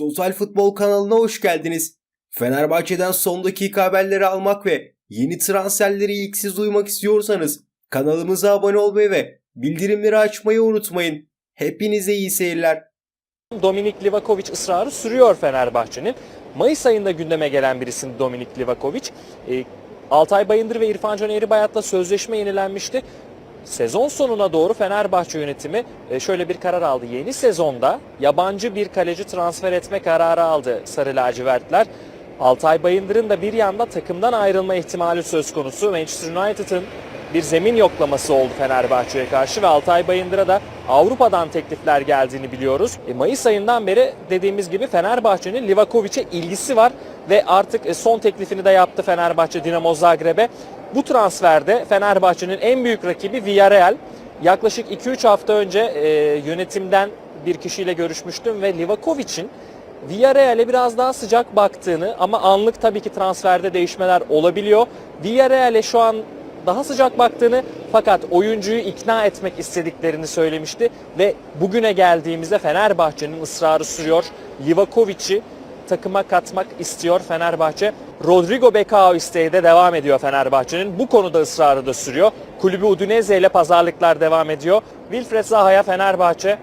Total Futbol kanalına hoş geldiniz. Fenerbahçe'den son dakika haberleri almak ve yeni transferleri ilk siz duymak istiyorsanız kanalımıza abone olmayı ve bildirimleri açmayı unutmayın. Hepinize iyi seyirler. Dominik Livakovic ısrarı sürüyor Fenerbahçe'nin. Mayıs ayında gündeme gelen bir isim Dominik Livakovic. E, Altay Bayındır ve İrfan Can Eğribayat'la sözleşme yenilenmişti. Sezon sonuna doğru Fenerbahçe yönetimi e, şöyle bir karar aldı. Yeni sezonda yabancı bir kaleci transfer etme kararı aldı Sarı Lacivertler. Altay Bayındır'ın da bir yanda takımdan ayrılma ihtimali söz konusu. Manchester United'ın bir zemin yoklaması oldu Fenerbahçe'ye karşı ve Altay Bayındır'a da Avrupa'dan teklifler geldiğini biliyoruz. E, Mayıs ayından beri dediğimiz gibi Fenerbahçe'nin Livakovic'e ilgisi var ve artık e, son teklifini de yaptı Fenerbahçe Dinamo Zagreb'e. Bu transferde Fenerbahçe'nin en büyük rakibi Villarreal. Yaklaşık 2-3 hafta önce e, yönetimden bir kişiyle görüşmüştüm ve Livakovic'in Villarreal'e biraz daha sıcak baktığını ama anlık tabii ki transferde değişmeler olabiliyor. Villarreal'e şu an daha sıcak baktığını fakat oyuncuyu ikna etmek istediklerini söylemişti ve bugüne geldiğimizde Fenerbahçe'nin ısrarı sürüyor. Livakovic'i takıma katmak istiyor Fenerbahçe. Rodrigo Becao isteği de devam ediyor Fenerbahçe'nin. Bu konuda ısrarı da sürüyor. Kulübü Udinese ile pazarlıklar devam ediyor. Wilfred Zaha'ya Fenerbahçe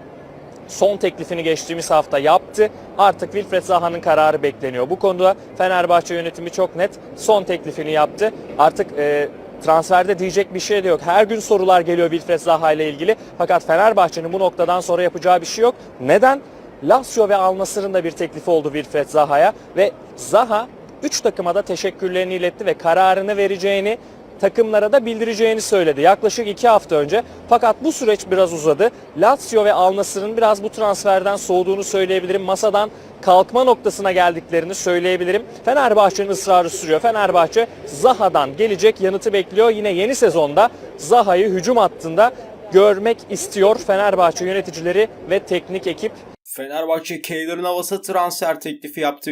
son teklifini geçtiğimiz hafta yaptı. Artık Wilfred Zaha'nın kararı bekleniyor. Bu konuda Fenerbahçe yönetimi çok net son teklifini yaptı. Artık e, transferde diyecek bir şey de yok. Her gün sorular geliyor Wilfred Zaha ile ilgili. Fakat Fenerbahçe'nin bu noktadan sonra yapacağı bir şey yok. Neden? Lazio ve Al da bir teklifi oldu Wilfred Zaha'ya ve Zaha 3 takıma da teşekkürlerini iletti ve kararını vereceğini takımlara da bildireceğini söyledi yaklaşık 2 hafta önce. Fakat bu süreç biraz uzadı. Lazio ve Al Nassr'ın biraz bu transferden soğuduğunu söyleyebilirim. Masadan kalkma noktasına geldiklerini söyleyebilirim. Fenerbahçe'nin ısrarı sürüyor. Fenerbahçe Zaha'dan gelecek yanıtı bekliyor. Yine yeni sezonda Zaha'yı hücum hattında görmek istiyor Fenerbahçe yöneticileri ve teknik ekip. Fenerbahçe Keylor Navas'a transfer teklifi yaptı.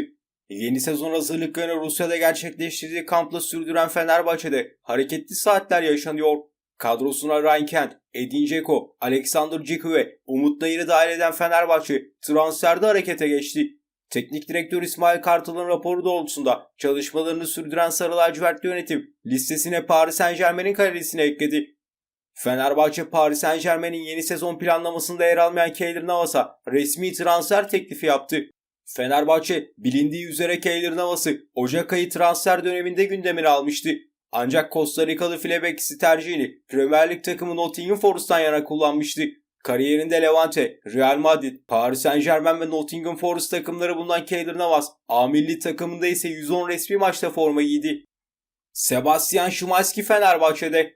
Yeni sezon hazırlıklarını Rusya'da gerçekleştirdiği kampla sürdüren Fenerbahçe'de hareketli saatler yaşanıyor. Kadrosuna Ryan Kent, Edin Dzeko, Alexander Ciku ve Umut Nayır'ı dahil eden Fenerbahçe transferde harekete geçti. Teknik direktör İsmail Kartal'ın raporu doğrultusunda çalışmalarını sürdüren Sarı Lacivertli yönetim listesine Paris Saint Germain'in kalecisini ekledi. Fenerbahçe Paris Saint Germain'in yeni sezon planlamasında yer almayan Keylor Navas'a resmi transfer teklifi yaptı. Fenerbahçe bilindiği üzere Keylor Navas'ı Ocak ayı transfer döneminde gündemine almıştı. Ancak Costa Rikalı filebekisi tercihini Premier Lig takımı Nottingham Forest'tan yana kullanmıştı. Kariyerinde Levante, Real Madrid, Paris Saint Germain ve Nottingham Forest takımları bundan Keylor Navas, A milli takımında ise 110 resmi maçta forma giydi. Sebastian Szymański Fenerbahçe'de.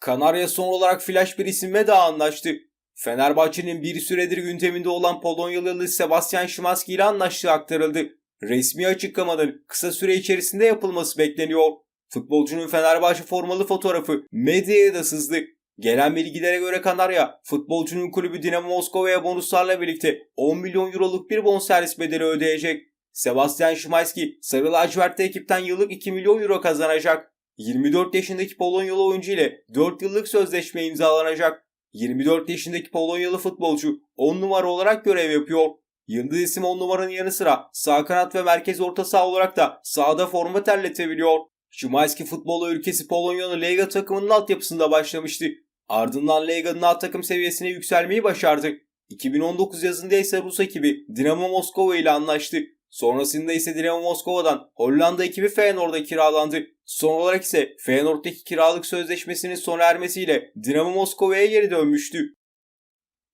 Kanarya son olarak flash bir isimle daha anlaştı. Fenerbahçe'nin bir süredir gündeminde olan Polonyalı Sebastian Szymański ile anlaştığı aktarıldı. Resmi açıklamanın kısa süre içerisinde yapılması bekleniyor. Futbolcunun Fenerbahçe formalı fotoğrafı medyaya da sızdı. Gelen bilgilere göre Kanarya, futbolcunun kulübü Dinamo Moskova'ya bonuslarla birlikte 10 milyon euroluk bir bonservis bedeli ödeyecek. Sebastian Szymański, Sarı Lacivert'te ekipten yıllık 2 milyon euro kazanacak. 24 yaşındaki Polonyalı oyuncu ile 4 yıllık sözleşme imzalanacak. 24 yaşındaki Polonyalı futbolcu 10 numara olarak görev yapıyor. Yıldız isim 10 numaranın yanı sıra sağ kanat ve merkez orta saha olarak da sahada forma terletebiliyor. Szymański futbolu ülkesi Polonya'nın Lega takımının altyapısında başlamıştı. Ardından Lega'nın alt takım seviyesine yükselmeyi başardı. 2019 yazında ise Rus ekibi Dinamo Moskova ile anlaştı. Sonrasında ise Dinamo Moskova'dan Hollanda ekibi Feyenoord'a kiralandı. Son olarak ise Feyenoord'daki kiralık sözleşmesinin sona ermesiyle Dinamo Moskova'ya geri dönmüştü.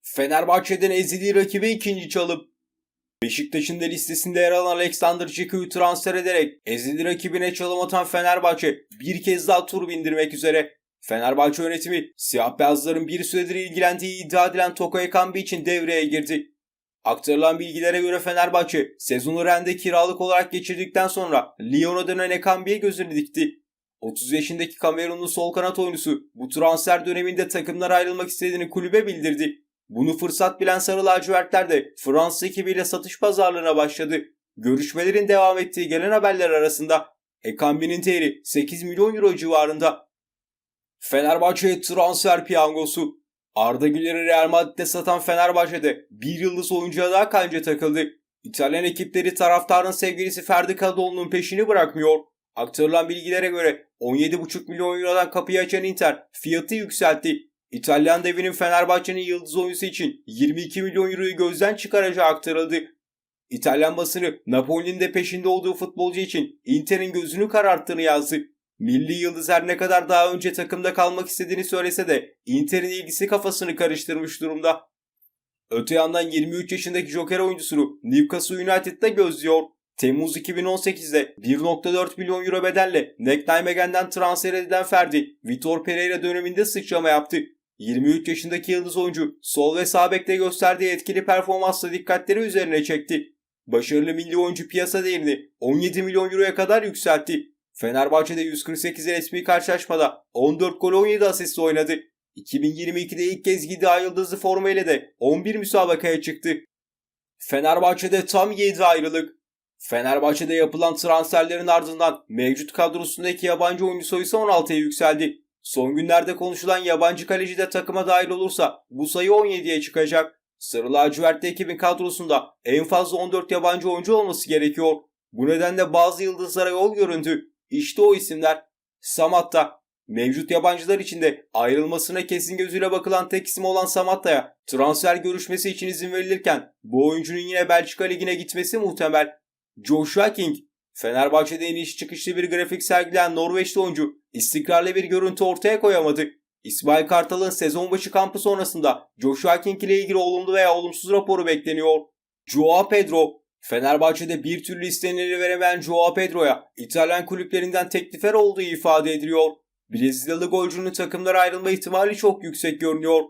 Fenerbahçe'den ezildiği rakibi ikinci çalıp Beşiktaş'ın da listesinde yer alan Alexander Ciku'yu transfer ederek ezildi rakibine çalım atan Fenerbahçe bir kez daha tur bindirmek üzere. Fenerbahçe yönetimi siyah beyazların bir süredir ilgilendiği iddia edilen Toko Ekambi için devreye girdi. Aktarılan bilgilere göre Fenerbahçe sezonu Rennes'de kiralık olarak geçirdikten sonra Lyon'a dönen Ekambi'ye gözünü dikti. 30 yaşındaki Kamerunlu sol kanat oyuncusu bu transfer döneminde takımlar ayrılmak istediğini kulübe bildirdi. Bunu fırsat bilen Sarı Lacivertler de Fransız ekibiyle satış pazarlığına başladı. Görüşmelerin devam ettiği gelen haberler arasında Ekambi'nin değeri 8 milyon euro civarında. Fenerbahçe transfer piyangosu Arda Güler'i Real Madrid'de satan Fenerbahçe'de bir yıldız oyuncuya daha kanca takıldı. İtalyan ekipleri taraftarın sevgilisi Ferdi Kadıoğlu'nun peşini bırakmıyor. Aktarılan bilgilere göre 17,5 milyon eurodan kapıyı açan Inter fiyatı yükseltti. İtalyan devinin Fenerbahçe'nin yıldız oyuncusu için 22 milyon euroyu gözden çıkaracağı aktarıldı. İtalyan basını Napoli'nin de peşinde olduğu futbolcu için Inter'in gözünü kararttığını yazdı. Milli yıldız her ne kadar daha önce takımda kalmak istediğini söylese de Inter'in ilgisi kafasını karıştırmış durumda. Öte yandan 23 yaşındaki Joker oyuncusunu Newcastle United'da gözlüyor. Temmuz 2018'de 1.4 milyon euro bedelle NEC Nijmegen'den transfer edilen Ferdi, Vitor Pereira döneminde sıçrama yaptı. 23 yaşındaki yıldız oyuncu sol ve sağ bekte gösterdiği etkili performansla dikkatleri üzerine çekti. Başarılı milli oyuncu piyasa değerini 17 milyon euroya kadar yükseltti. Fenerbahçe'de 148 resmi karşılaşmada 14 gol 17 asist oynadı. 2022'de ilk kez Gida Yıldızlı formayla de 11 müsabakaya çıktı. Fenerbahçe'de tam 7 ayrılık. Fenerbahçe'de yapılan transferlerin ardından mevcut kadrosundaki yabancı oyuncu sayısı 16'ya yükseldi. Son günlerde konuşulan yabancı kaleci de takıma dahil olursa bu sayı 17'ye çıkacak. Sarı lacivertli ekibin kadrosunda en fazla 14 yabancı oyuncu olması gerekiyor. Bu nedenle bazı yıldızlara yol göründü. İşte o isimler. Samatta. Mevcut yabancılar içinde ayrılmasına kesin gözüyle bakılan tek isim olan Samatta'ya transfer görüşmesi için izin verilirken bu oyuncunun yine Belçika Ligi'ne gitmesi muhtemel. Joshua King. Fenerbahçe'de iniş çıkışlı bir grafik sergileyen Norveçli oyuncu istikrarlı bir görüntü ortaya koyamadı. İsmail Kartal'ın sezon başı kampı sonrasında Joshua King ile ilgili olumlu veya olumsuz raporu bekleniyor. Joao Pedro Fenerbahçe'de bir türlü istenileni veremeyen Joao Pedro'ya İtalyan kulüplerinden teklifler olduğu ifade ediliyor. Brezilyalı golcünün takımlara ayrılma ihtimali çok yüksek görünüyor.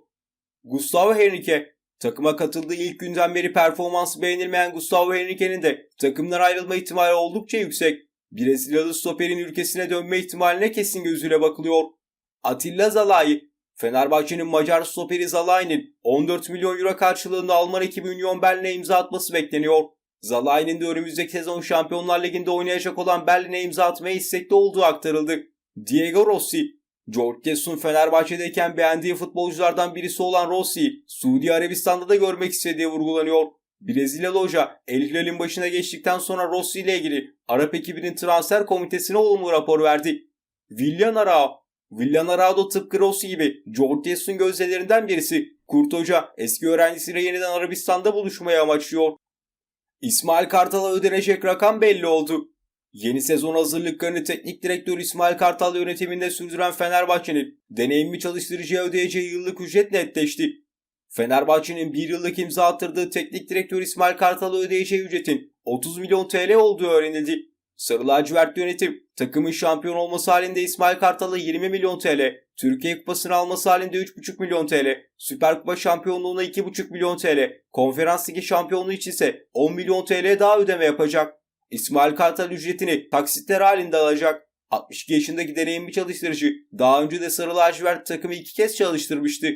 Gustavo Henrique Takıma katıldığı ilk günden beri performansı beğenilmeyen Gustavo Henrique'nin de takımdan ayrılma ihtimali oldukça yüksek. Brezilyalı stoperin ülkesine dönme ihtimaline kesin gözüyle bakılıyor. Atilla Zalai Fenerbahçe'nin Macar stoperi Zalai'nin 14 milyon euro karşılığında Alman ekibi Union Berlin'e imza atması bekleniyor. Zalai'nin de önümüzdeki sezon Şampiyonlar Ligi'nde oynayacak olan Berlin'e imza atmaya istekli olduğu aktarıldı. Diego Rossi George Jesus Fenerbahçe'deyken beğendiği futbolculardan birisi olan Rossi'yi Suudi Arabistan'da da görmek istediği vurgulanıyor. Brezilyalı hoca El Hilal'in başına geçtikten sonra Rossi ile ilgili Arap ekibinin transfer komitesine olumlu rapor verdi. Willian Arao Willian Arao tıpkı Rossi gibi George Jesus'un gözlerinden birisi. Kurt Hoca eski öğrencisiyle yeniden Arabistan'da buluşmayı amaçlıyor. İsmail Kartal'a ödenecek rakam belli oldu. Yeni sezon hazırlıklarını teknik direktör İsmail Kartal yönetiminde sürdüren Fenerbahçe'nin deneyimli çalıştırıcıya ödeyeceği yıllık ücret netleşti. Fenerbahçe'nin bir yıllık imza attırdığı teknik direktör İsmail Kartal'a ödeyeceği ücretin 30 milyon TL olduğu öğrenildi. Sarı lacivert yönetim takımın şampiyon olması halinde İsmail Kartal'a 20 milyon TL, Türkiye Kupası'nı alması halinde 3,5 milyon TL, Süper Kupa şampiyonluğuna 2,5 milyon TL, Konferans Ligi şampiyonluğu için ise 10 milyon TL daha ödeme yapacak. İsmail Kartal ücretini taksitler halinde alacak. 62 yaşındaki deneyimli çalıştırıcı daha önce de Sarı Lacivert takımı iki kez çalıştırmıştı.